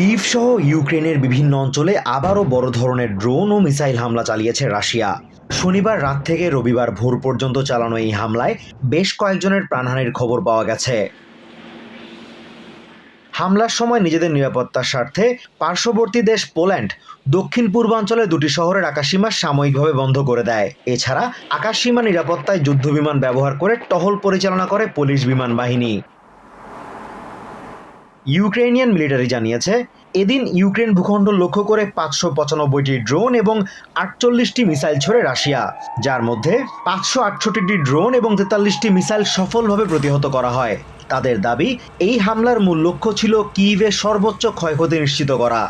Kyiv সহ ইউক্রেনের বিভিন্ন অঞ্চলে আবারও বড় ধরনের ড্রোন ও মিসাইল হামলা চালিয়েছে রাশিয়া। শনিবার রাত থেকে রবিবার ভোর পর্যন্ত চালানো এই হামলায় বেশ কয়েকজনের প্রাণহানির খবর পাওয়া গেছে। হামলার সময় নিজেদের নিরাপত্তার স্বার্থে পার্শ্ববর্তী দেশ পোল্যান্ড দক্ষিণ পূর্বাঞ্চলে দুটি শহরের আকাশসীমা সাময়িকভাবে বন্ধ করে দেয়। এছাড়া আকাশসীমা নিরাপত্তায় যুদ্ধবিমান ব্যবহার করে টহল পরিচালনা করে পুলিশ বিমান বাহিনী। ইউক্রেনিয়ান মিলিটারি জানিয়েছে, এদিন ইউক্রেন ভূখণ্ড লক্ষ্য করে পাঁচশো পঁচানব্বইটি ড্রোন এবং আটচল্লিশটি মিসাইল ছড়ে রাশিয়া, যার মধ্যে পাঁচশো আটষট্টিটি ড্রোন এবং তেতাল্লিশটি মিসাইল সফলভাবে প্রতিহত করা হয়। তাদের দাবি, এই হামলার মূল লক্ষ্য ছিল কিইভের সর্বোচ্চ ক্ষয়ক্ষতি নিশ্চিত করা।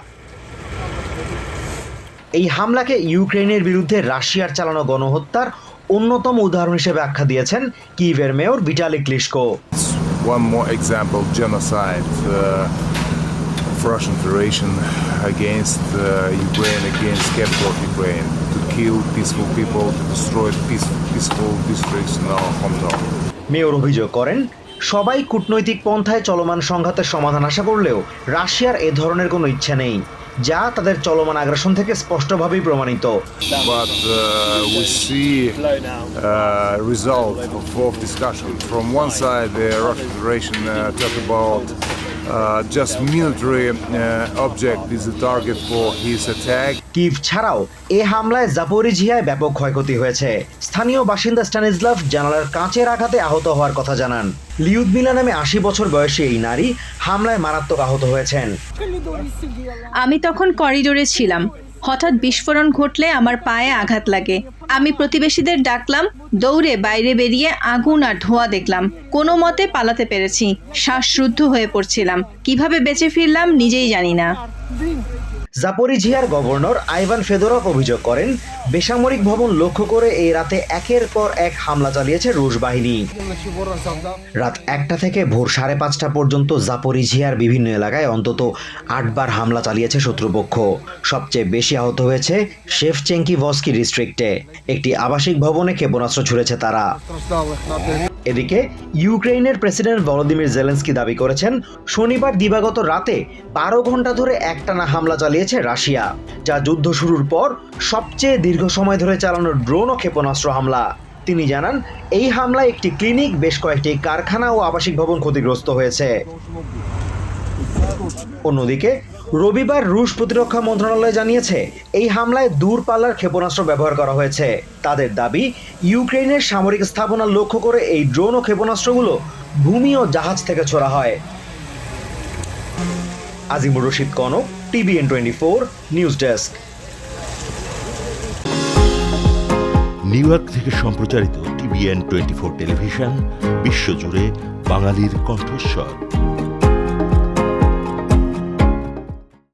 এই হামলাকে ইউক্রেনের বিরুদ্ধে রাশিয়ার চালানো গণহত্যার অন্যতম উদাহরণ হিসেবে আখ্যা দিয়েছেন কিইভের mayor Vitali Klitschko one more example genocide uh, of Russian Federation against uh, Ukraine, against capital of Ukraine, to kill peaceful people, to destroy peaceful, peaceful districts in our hometown. Mayor অভিযোগ করেন সবাই কূটনৈতিক পন্থায় চলমান সংঘাতের সমাধান আশা করলেও রাশিয়ার এ ধরনের কোনো ইচ্ছা নেই যা তাদের চলমান আগ্রাসন থেকে স্পষ্টভাবেই প্রমাণিত। Result from one side Russian just military uh, object is the target for his attack. Kyiv ছাড়াও এ হামলায় জাপোরিঝিয়ায় ব্যাপক ক্ষয়ক্ষতি হয়েছে। স্থানীয় বাসিন্দা স্ট্যানিসলাভ জানালার কাঁচের আঘাতে আহত হওয়ার কথা জানান। লিউদমিলা নামে আশি বছর বয়সী এই নারী হামলায় মারাত্মক আহত হয়েছেন। আমি তখন করিডোরে ছিলাম। হঠাৎ বিস্ফোরণ ঘটলে আমার পায়ে আঘাত লাগে। আমি প্রতিবেশীদের ডাকলাম, দৌড়ে বাইরে বেরিয়ে আগুন আর ধোঁয়া দেখলাম। কোনো মতে পালাতে পেরেছি। শ্বাসরুদ্ধ হয়ে পড়ছিলাম। কীভাবে বেঁচে ফিরলাম নিজেই জানি না। জাপোরিঝিয়ার গভর্নর আইভান ফেদরভ অভিযোগ করেন, বেসামরিক ভবন লক্ষ্য করে এই রাতে একের পর এক হামলা চালিয়েছে রুশ বাহিনী। রাত একটা থেকে ভোর সাড়ে পাঁচটা পর্যন্ত জাপোরিঝিয়ার বিভিন্ন এলাকায় অন্তত আটবার হামলা চালিয়েছে শত্রুপক্ষ। সবচেয়ে বেশি আহত হয়েছে শেফচেঙ্কি ভস্কি ডিস্ট্রিক্টে। একটি আবাসিক ভবনে ক্ষেপণাস্ত্র ছুড়েছে তারা। এদিকে ইউক্রেনের প্রেসিডেন্ট ভলোদিমির জেলেন্সকি দাবি করেছেন, শনিবার দিবাগত রাতে বারো ঘণ্টা ধরে একটানা হামলা চালিয়েছে রাশিয়া, যা যুদ্ধ শুরুর পর সবচেয়ে দীর্ঘ সময় ধরে চালানো ড্রোন ও ক্ষেপণাস্ত্র হামলা। তিনি জানান, এই হামলায় একটি ক্লিনিক, বেশ কয়েকটি কারখানা ও আবাসিক ভবন ক্ষতিগ্রস্ত হয়েছে। অন্যদিকে রবিবার রুশ প্রতিরক্ষা মন্ত্রণালয় জানিয়েছে, এই হামলায় দূরপাল্লার ক্ষেপণাস্ত্র ব্যবহার করা হয়েছে। তাদের দাবি ইউক্রেনের সামরিক স্থাপনা লক্ষ্য করে এই ড্রোন ও ক্ষেপণাস্ত্রগুলো ভূমি ও জাহাজ থেকে ছোড়া হয়। Azimur Rashid Konok, TVN twenty four, news desk. New York থেকে সম্প্রচারিত টিভিএন টোয়েন্টি ফোর টেলিভিশন, বিশ্বজুড়ে বাঙালির কণ্ঠস্বর।